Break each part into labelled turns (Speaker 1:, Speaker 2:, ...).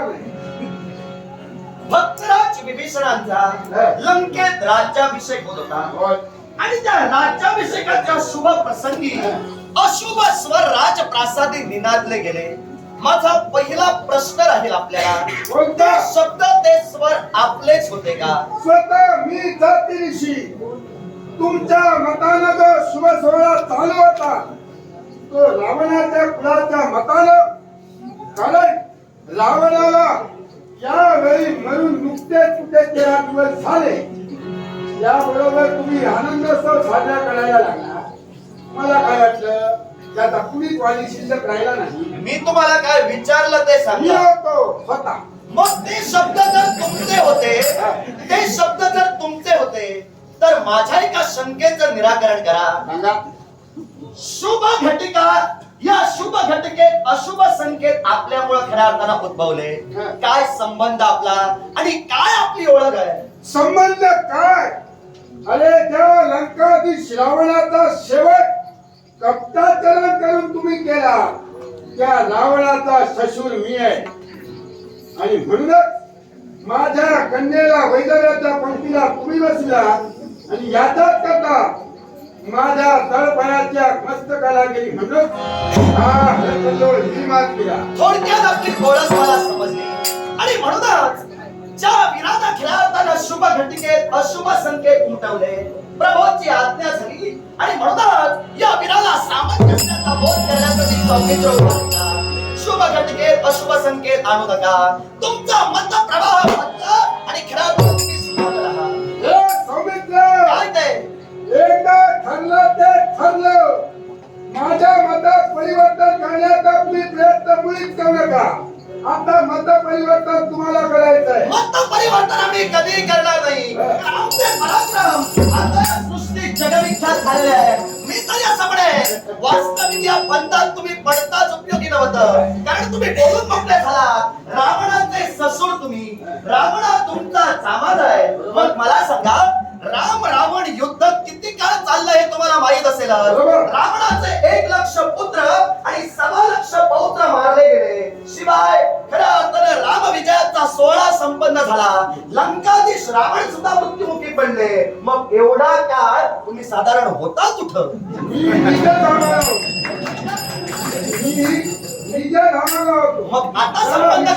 Speaker 1: नाही
Speaker 2: भक्तराज विभीषणांचा लंकेत राज्याभिषेक होत होता. आणि त्या राज्याभिषेकाच्या शुभ प्रसंगी अशुभ स्वर राजप्रासादी निनादले गेले. माझा पहिला प्रश्न राहील आपल्याला
Speaker 1: कोणता?
Speaker 2: ते शब्द ते स्वर आपलेच होते का?
Speaker 1: स्वतः मी जाती ऋषी. तुमच्या मतानं जो शुभ सोहळा चालू होता तो रावणाच्या कुलाच्या मतानं रावणाला यावेळी मरून नुकतेच कुठे तेरा दिवस झाले? याबरोबर तुम्ही आनंदोत्सव साजरा करायला लागला. मला काय वाटलं? त्याचा कुणीच वाली शिल्लक राहिला नाही?
Speaker 2: मी तुम्हाला काय विचारलं ते
Speaker 1: मी
Speaker 2: सांगा
Speaker 1: होतो स्वतः.
Speaker 2: मग ते शब्द जर तुमचे होते ते शब्द जर तुमचे होते तर माझ्या एका शंकेचं निराकरण करा?
Speaker 1: सांगा.
Speaker 2: शुभ घटिका अशुभ संकेत आपल्यामुळे खऱ्या अर्थानं उद्भवले. काय संबंध आपला? आणि काय आपली ओळख आहे?
Speaker 1: संबंध काय? अरे जेव्हा लंकाधीश रावणाचा शेवट कपटाचरण करून तुम्ही केला. त्या रावणाचा सशूर मी आहे. आणि म्हणूनच माझ्या कन्येला वैदव्याच्या पंक्तीला तुम्ही बसला. आणि याचाच करता माझ्या तळपायाच्या मस्तकाला गेली म्हणून हा हरकल्लोळ मी मात केला.
Speaker 2: थोडक्यात आपली ओळख मला समजली. आणि म्हणूनच ज्या विराधा खेळाताना शुभ घटिकेत अशुभ संकेत उमटवले प्रभोची आज्ञा झाली. आणि म्हणूनच या विराला सामंजस्याचा बोध करण्यासाठी सौमित्र उभा केला. शुभ घटिकेत अशुभ संकेत आणू नका. तुमचा मत प्रवाह आणि काय ते?
Speaker 1: एकदा ठरलं ते ठरलं माझ्या मतात परिवर्तन करण्याचा तुम्ही प्रयत्न मुळीच करू नका. आता मत परिवर्तन तुम्हाला करायचंय
Speaker 2: मत परिवर्तन आम्ही कधी करणार नाही. कारण आमचे पराक्रम आता या सृष्टीत जगविख्यात झालेले आहे. मी तरी असं म्हणेन वास्तविक या पंथात तुम्ही पडताच उपयोगी नव्हतं. कारण तुम्ही बोलून मोकळे झाला रावणाचे ससूर तुम्ही. रावण तुमचा सामाज आहे. मग मला सांगा माहीत असेल. रावणाचे एक लक्ष पुत्र आणि सव्वा लक्ष पौत्र मारले गेले. शिवाय खऱ्या अर्थाने राम विजयाचा सोहळा संपन्न झाला. लंकाधीश रावण सुद्धा मृत्युमुखी पडले. मग एवढा काळ तुम्ही साधारण होता कुठं. मग आता संबंध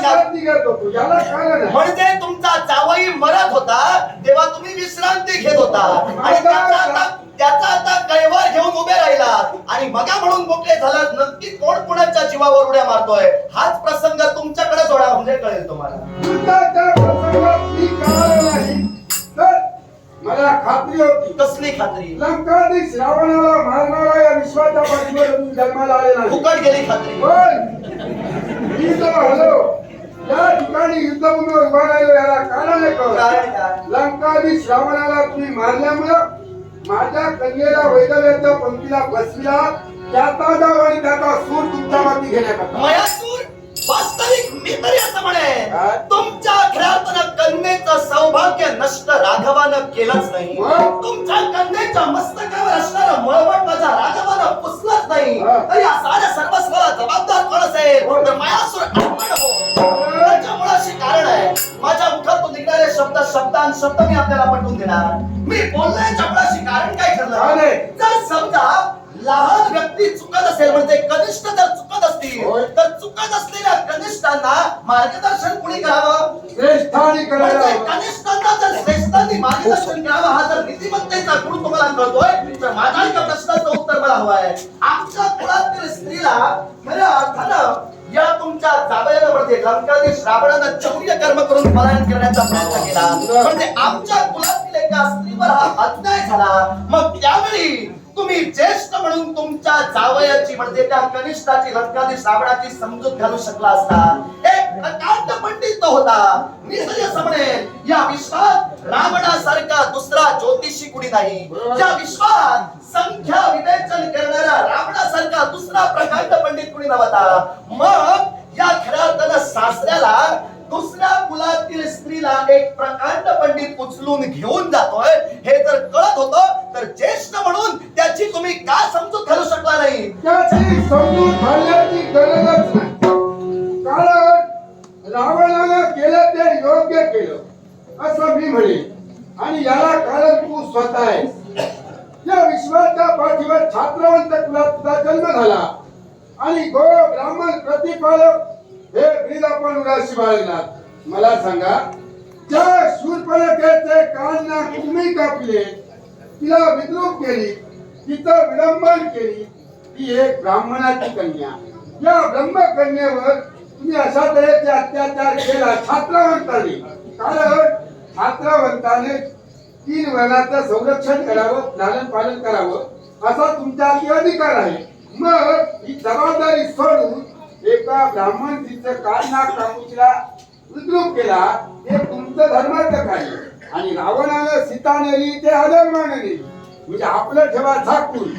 Speaker 2: म्हणजे तुमचा जावई मरत होता तेव्हा तुम्ही विश्रांती घेत होता. आणि त्याचा आता त्याचा आता कैवार घेऊन उभे राहिलात आणि मगा म्हणून मोकळे झालात नक्की कोण कुणाच्या जीवावर उड्या मारतोय? हाच प्रसंग तुमच्याकडे जोडा म्हणजे कळेल तुम्हाला.
Speaker 1: मला खात्री होती.
Speaker 2: कसली खात्री?
Speaker 1: लंकाधीश रावणाला मारणारा या विश्वाच्या पाठीवर जन्माला आले नाही.
Speaker 2: फुकट गेली खात्री.
Speaker 1: पण मी जो हलो या ठिकाणी युद्धभूमीवर उभा राहिलो याला कारण आहे का?
Speaker 2: कारण काय?
Speaker 1: लंकाधीश रावणाला तुम्ही मारल्यामुळं माझ्या कन्येला वैदव्याच्या पंक्तीला बसविला त्याचा जाव आणि त्याचा सूर तुमच्या माती घेण्याकरता
Speaker 2: मयासूर वास्तविक मी तरी असं म्हणेन
Speaker 1: काय?
Speaker 2: तुमच्या कन्येचं सौभाग्य नष्ट राघवानं केलंच नाही
Speaker 1: मग?
Speaker 2: तुमच्या कन्येच्या मस्तकावर असणारं मळवट माझ्या राघवानं पुसलंच नाही
Speaker 1: हा.
Speaker 2: तर या साऱ्या सर्वस्व जबाबदार कोण असेल? तर मयासूर आपण शब्द शब्दान शब्द मी आपल्याला पटवून देणार मी बोलण्याच्या मुळाशी कारण काय ठरलं? जर समजा लहान व्यक्ती चुकत असेल म्हणजे कनिष्ठ जर चुकत असतील. तर चुकत असलेल्या कनिष्ठांना मार्गदर्शन कुणी करावं म्हणजे. कनिष्ठांना जर श्रेष्ठांनी मार्गदर्शन करावं हा जर नीतिमत्तेचा गुण तुम्हाला कळतोय तर माझ्या एका प्रश्नाचं उत्तर मला हवं आहे आमच्या कुळातील स्त्रीला लंकाधीश रावणानं चौर्य कर्म करून पलायन करण्याचा प्रयत्न केला. म्हणजे आमच्या कुलातील एका स्त्रीवर हा अन्याय झाला. मग त्यावेळी तुम्ही ज्येष्ठ म्हणून तुमच्या जावयाची म्हणजे त्या कनिष्ठाची लंकाधीश रावणाची समजूत घालू शकला असता. एक अकांत पंडित तो होता. असं म्हणेन या विश्वात रावणासारखा दुसरा ज्योतिषी कुणी नाही. या विश्वात संख्या विवेचन करणारा रावणासारखा दुसरा प्रकांड पंडित कुणी नव्हता. उचलून घेऊन जातोय. हे जर कळत होतं तर ज्येष्ठ म्हणून त्याची तुम्ही का समजूत घालू शकला नाही?
Speaker 1: त्याची समजूत घालण्याची गरजच नाही. कारण केलं असं मी म्हणेन. आणि याला कारण तू स्वतः आहेस. या विश्वाच्या पाठीवर छात्रवंत कुलाचा जन्म झाला. आणि गो ब्राह्मण प्रतिपालक हे ब्रीद आपण उराशी बाळगणार. मला सांगा त्या शूरपणकेचे कान नाक तुम्ही कापले. तिला विद्रूप केली तिचं विडंबन केली. ती एक ब्राह्मणाची कन्या. या ब्रह्मकन्येवर तुम्ही अशा तऱ्हेचे अत्याचार केला छात्रवंताने. कारण छात्रवंताने तीन वर्णाचं संरक्षण करावं लालन पालन करावं असा तुमचा अधिकार आहे. मग ही जबाबदारी सोडून एका ब्राह्मण तिचं कान नाक कापून विद्रूप केला हे तुमचं धर्माचं कार्य. आणि रावणानं सीता नेली ते अधर्मानं नेली म्हणजे आपलं ठेवा झाकून.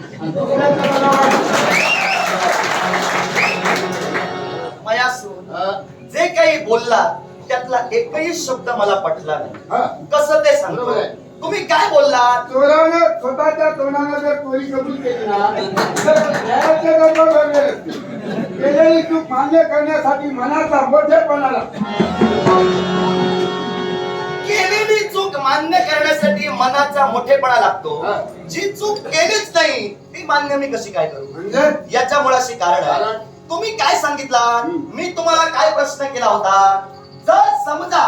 Speaker 2: जे काही बोलला त्यातला एकही शब्द मला पटला नाही. कसं ते सांगतो. तुम्ही काय बोललात
Speaker 1: चोरानं स्वतःच्या तोंडानं जर चोरी कबूल केली ना तर केलेली चूक मान्य करण्यासाठी मनाचा मोठेपणा लागतो
Speaker 2: केलेली चूक मान्य करण्यासाठी मनाचा मोठेपणा लागतो.
Speaker 1: हा.
Speaker 2: जी चूक केलीच नाही ती मान्य मी कशी काय करू?
Speaker 1: म्हणजे?
Speaker 2: याच्या मुळाशी कारण आहे.
Speaker 1: कारण?
Speaker 2: तुम्ही काय सांगितला. मी तुम्हाला काय प्रश्न केला होता? जर समजा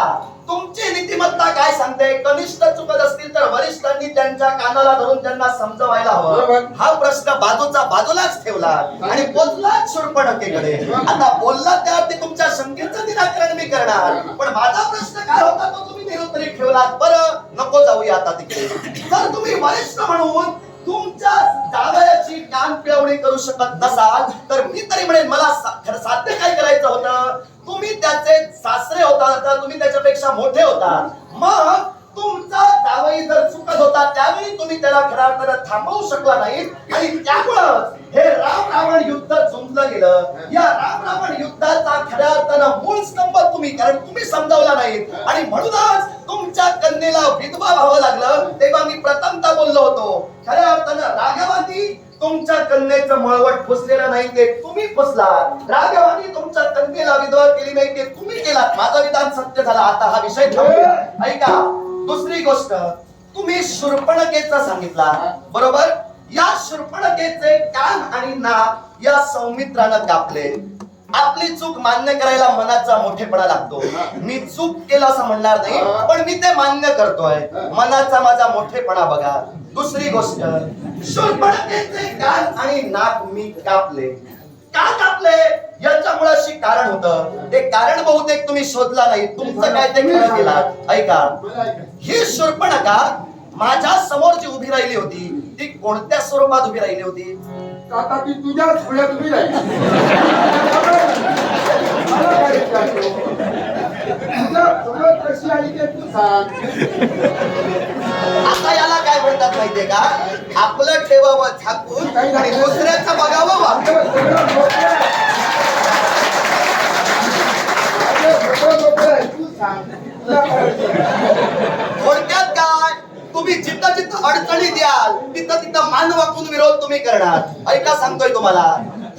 Speaker 2: काय सांगते कनिष्ठ चुकत असतील तर वरिष्ठांनी त्यांच्या कानाला धरून त्यांना समजवायला हवं. हा प्रश्न बाजूचा बाजूलाच ठेवला. आणि बोललाच शूरपणकेकडे
Speaker 1: हं.
Speaker 2: आता बोलला त्यावरती तुमच्या शंकेचं निराकरण मी करणार. पण माझा प्रश्न काय होता तो तुम्ही निरुत्तरित ठेवलात. बरं नको जाऊया आता तिकडे. जर तुम्ही वरिष्ठ म्हणून तुमच्या जावयाची कान पिळवणी करू शकत नसाल तर मी तरी म्हणेन मला साध्य काय करायचं? करायचं होतं तुम्ही त्याचे सासरे होता तर तुम्ही त्याच्यापेक्षा मोठे होता मग तुमचा जावई जर चुकत होता त्यावेळी तुम्ही त्याला खऱ्या अर्थानं थांबवू शकला नाही. आणि त्यामुळं हे राम रावण युद्ध झुंजलं गेलं. या राम रावण युद्धाचा खऱ्या अर्थानं मूळ स्तंभ तुम्ही कारण तुम्ही समजावला नाही. आणि म्हणूनच तुमच्या कन्येला विधवा व्हावं लागलं. तेव्हा मी प्रथमता बोललो होतो खऱ्या अर्थानं राघवानी तुमच्या कन्येचं मळवट फुसलेलं नाही ते तुम्ही फुसला राघवानी तुमच्या कन्येला विधवा केली नाही ते तुम्ही केलात. माझं विधान सत्य झालं. आता हा विषय. ऐका दुसरी गोष्ट. तुम्ही शूर्पणकेचा सांगितला बरोबर? या शूर्पणकेचे कान आणि नाक या सौमित्रानं कापले आपली चूक मान्य करायला मनाचा मोठेपणा लागतो. मी चूक केलं असं म्हणणार नाही पण मी ते मान्य करतोय. मनाचा माझा मोठेपणा बघा. दुसरी गोष्ट कान आणि नाक मी कापले. का कापले? याच्यामुळे अशी कारण होतं. ते कारण बहुतेक तुम्ही शोधला नाही. तुमचं काय ते खरं केलात ऐका. ही शूर्पणखा माझ्यासमोर जी उभी राहिली होती ती कोणत्या स्वरूपात उभी राहिली होती?
Speaker 1: आता ती राहील मला काय विचारतो तुझ्या समोर कशी आली ते तू सांग
Speaker 2: आता याला काय म्हणतात माहितीये का आपलं ठेवावं झाकून आणि दुसऱ्याचं बघावं वाकून.
Speaker 1: अरे, सगळं मोकळं आहे. अरे, सगळं मोकळं आहे. तू सांग. तुला काय विचारतो?
Speaker 2: थोडक्यात काय तुम्ही जिथं जिथं अडचणी द्याल तिथं तिथं मान वाकून विरोध तुम्ही करणार. ऐका सांगतोय तुम्हाला.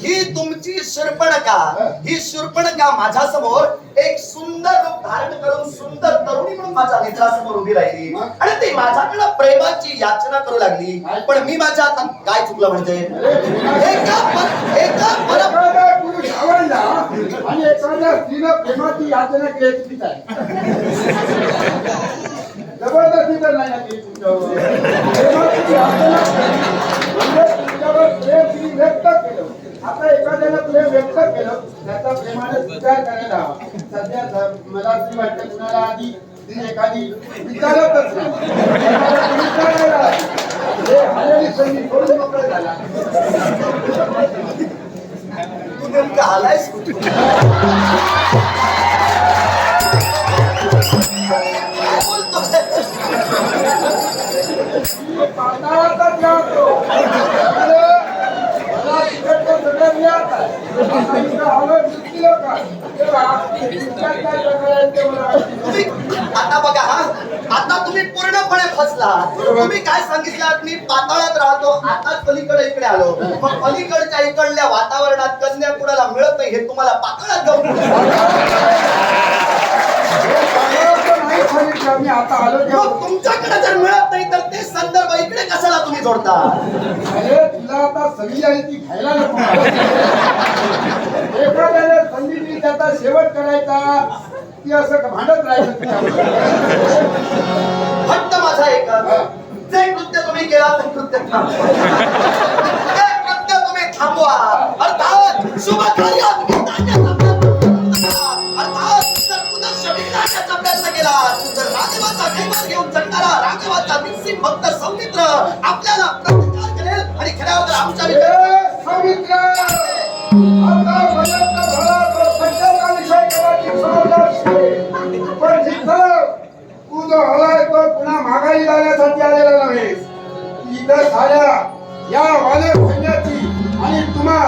Speaker 2: ही तुमची शूर्पणका ही शूर्पणका माझ्यासमोर एक सुंदर रूप धारण करून सुंदर तरुणी म्हणून माझ्या नेत्रासमोर उभी राहिली. आणि ती माझ्याकडे प्रेमाची याचना करू लागली. पण मी माझ्या आता काय चुकलं म्हणजे? एका एका
Speaker 1: पुरुष आवडला आणि एखाद्या स्त्रीनं प्रेमाची याचना केली आहे जबरदस्ती तर नाही ना तुमच्यावर. म्हणजे तुमच्यावर प्रेम तिने व्यक्त केलं. आता एखाद्याला प्रेम व्यक्त केलं त्याचा प्रेमाने स्वीकार करायला हवा. सध्या मला असं वाटतं कुणाला आधी स्त्री एखादी विचारतच नाही. एखादा संधी मोकळं झाला.
Speaker 2: तू नेमका आलायस
Speaker 1: आता
Speaker 2: बघा हा. आता तुम्ही पूर्णपणे फसला तुम्ही काय सांगितलं मी पाताळात राहतो आता पलीकडे इकडे आलो. मग पलीकडच्या इकडल्या वातावरणात कन्या कुणाला मिळत नाही हे तुम्हाला पाताळात जाऊन
Speaker 1: आता आलो तेव्हा
Speaker 2: तुमच्याकडे जर मिळत नाही तर ते संदर्भ इकडे कशाला तुम्ही जोडता?
Speaker 1: अरे तुला आता संधी आहे ती घ्यायला नको. एखाद्याने संधी दिली त्याचा शेवट करायचा. की असं भांडत राहायचं तुझ्याबरोबर.
Speaker 2: फक्त माझा एकच जे कृत्य तुम्ही केला ते कृत्य थांबवा. ते कृत्य तुम्ही थांबवा. अर्थात शुभ कार्यात तर राघवाचा कैवार घेऊन जगणारा राघवाचा निश्चित भक्त सौमित्र आपल्याला प्रतिकार करेल आणि खऱ्या अर्थाने आमच्या
Speaker 1: सौमित्र! आता पर्यंत झाला तर सत्याचा विषय करायची समजलाच नाही. पण जिथं तू जो हलाय तो पुन्हा माघारी जाण्यासाठी आलेला नव्हे इथं साऱ्या या वाले सैन्याची आणि तुम्हा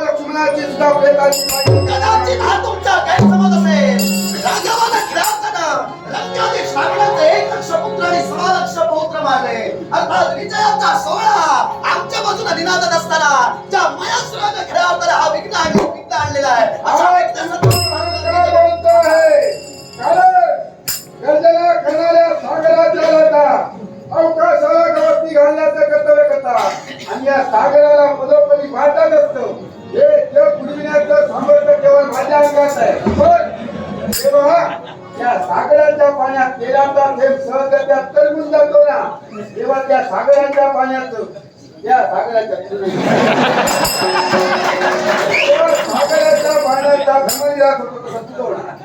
Speaker 1: लक्ष्मणाची सुद्धा प्रेताची
Speaker 2: कदाचित हा तुमचा गैरसमज असेल लंकाधीश रावणाचे एक लक्ष पुत्र आणि सहा लक्ष पौत्र मारले. अर्थात विजयाचा सोहळा आमच्या बाजूला निनादत असताना ज्या मयासुरानं खऱ्या हा विघ्न आणि विघ्न आणलेला आहे. असा व्यक्तीचं
Speaker 1: गर्जना करणाऱ्या सागराच्या लाटा अवकाशाला घालण्याचं कर्तव्य आणि या सागराला पदोपदी वाटत असतो. हे जग बुडविण्याचं सामर्थ्य केवळ माझ्या अंगात आहे. पण तेव्हा या सागराच्या पाण्यात तेलाचा थेंब सहजगत्या तरंगून जातो ना तेव्हा त्या सागराच्या पाण्याचं त्या सागराच्या पाण्याचा.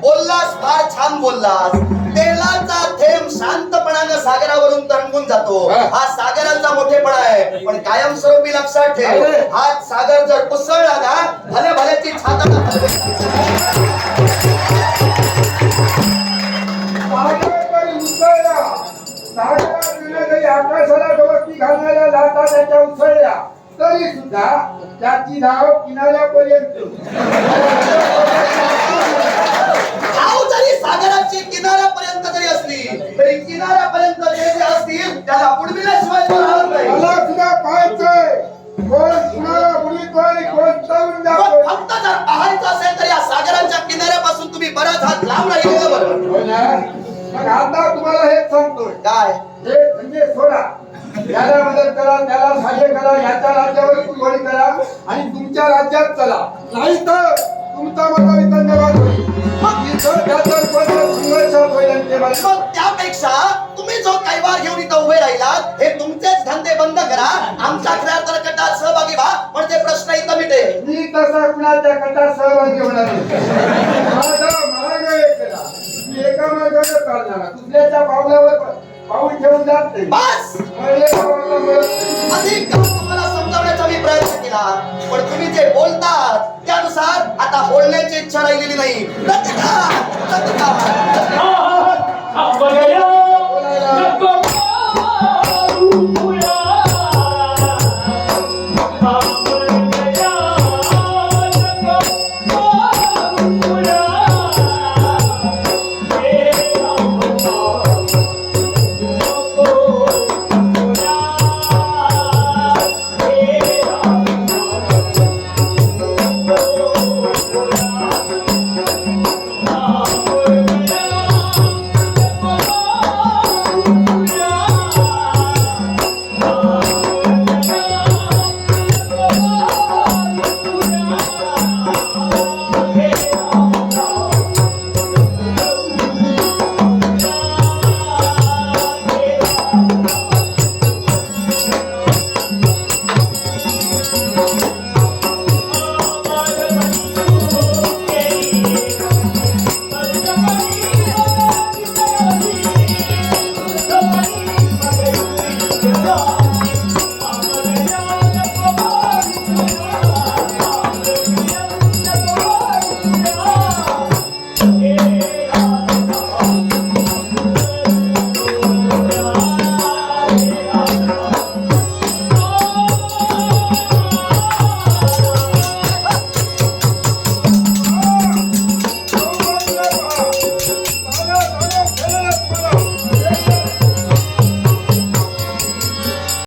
Speaker 2: बोललास फार छान बोललास तेलाचा थेंब शांतपणानं सागरावरून तरंगून जातो
Speaker 1: हा.
Speaker 2: सागराचा मोठेपणा आहे पण कायमस्वरूपी लक्षात ठेव. हा सागर जर उसळला ना भले भल्याची छाताना
Speaker 1: आकाशाला डोकी घालणाऱ्या लाटा त्याच्या उसळल्या. तरी सुद्धा त्याची धाव किनाऱ्यापर्यंत.
Speaker 2: धाव जरी सागराची किनाऱ्यापर्यंत जरी असली तरी किनाऱ्यापर्यंत जे जे असतील त्याला बुडविल्याशिवाय तो राहत नाही.
Speaker 1: मला सुद्धा पाहायचंय. कोण कुणाला बुडवितोय आणि कोण तरुण
Speaker 2: पण
Speaker 1: जातोय
Speaker 2: फक्त जर पाहायचं असेल तर या सागराच्या किनाऱ्यापासून तुम्ही बराच हात लांब राहिले बरं.
Speaker 1: हो? मग आता तुम्हाला हेच सांगतोय.
Speaker 2: काय?
Speaker 1: हे म्हणजे सोडा. याला मदत करा त्याला सहाय्य करा याच्या राज्यावर कुरघोडी करा आणि तुमच्या राज्यात चला. नाही तर तुमचा होईल. मग इथं त्याचं कोणतं संघर्षात होईल आणि ते मला-
Speaker 2: मग त्यापेक्षा तुम्ही जो कैवार घेऊन इथं उभे राहिलात हे तुमचेच धंदे बंद करा. आमच्या खऱ्या तर्कटात सहभागी व्हा म्हणजे प्रश्न इथं मिटेल
Speaker 1: मी तसा कुणाच्या कटात सहभागी होणार नाही. माझा मार्ग
Speaker 2: अधिक समजावण्याचा मी प्रयत्न केला. पण तुम्ही जे बोलतात त्यानुसार आता बोलण्याची इच्छा राहिलेली नाही. प्रतिकार प्रतिकार हा, हा,